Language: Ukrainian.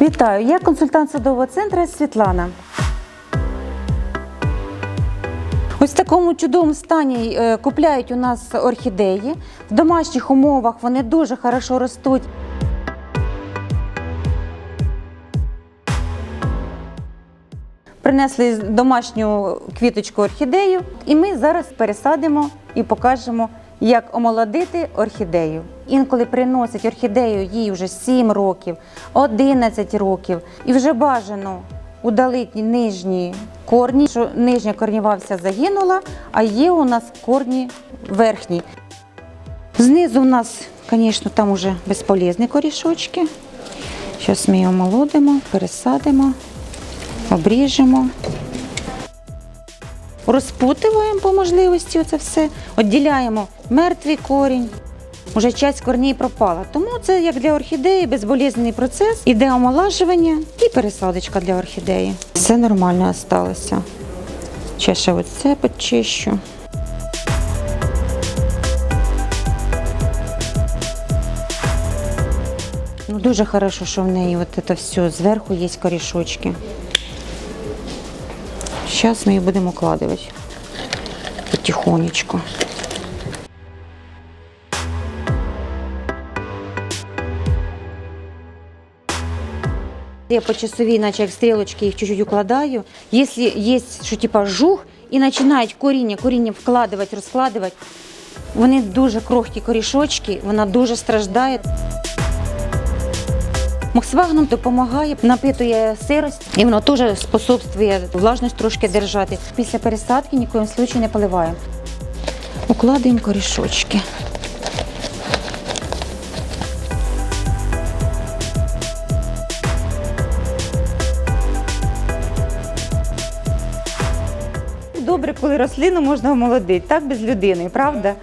Вітаю, я консультант садового центру Світлана. Ось в такому чудовому стані е, купляють у нас орхідеї. В домашніх умовах вони дуже хорошо ростуть. Принесли домашню квіточку орхідею, і ми зараз пересадимо і покажемо, як омолодити орхідею. Інколи приносять орхідею їй вже 7 років, 11 років, і вже бажано удалити нижні корні, що нижня корнєва вся загинула, а є у нас корні верхні. Знизу у нас, звісно, там уже безполезні корішочки. Зараз ми його молодимо, пересадимо, обріжемо. Розпутуємо по можливості це все, відділяємо мертвий корінь. Уже часть корней пропала. Тому це як для орхідеї безболізний процес. Іде омолажування і пересадочка для орхідеї. Все нормально залишилося. Ще ще оце почищу. Ну, дуже хорошо, що в неї от це все зверху є корішочки. Зараз ми її будемо укладувати потихонечку. Я по часовій, наче як стрілочки, їх чуть-чуть укладаю. Якщо є, що типа жух, і починають коріння, коріння вкладувати, розкладувати, вони дуже крохкі корішочки, вона дуже страждає. Моксвагном допомагає, напитує сирость, і воно теж способствує влажність трошки держати. Після пересадки ні в коїм случаю не поливаємо. Укладаємо корішочки. Добре, коли рослину можна омолодити, так без людини, правда?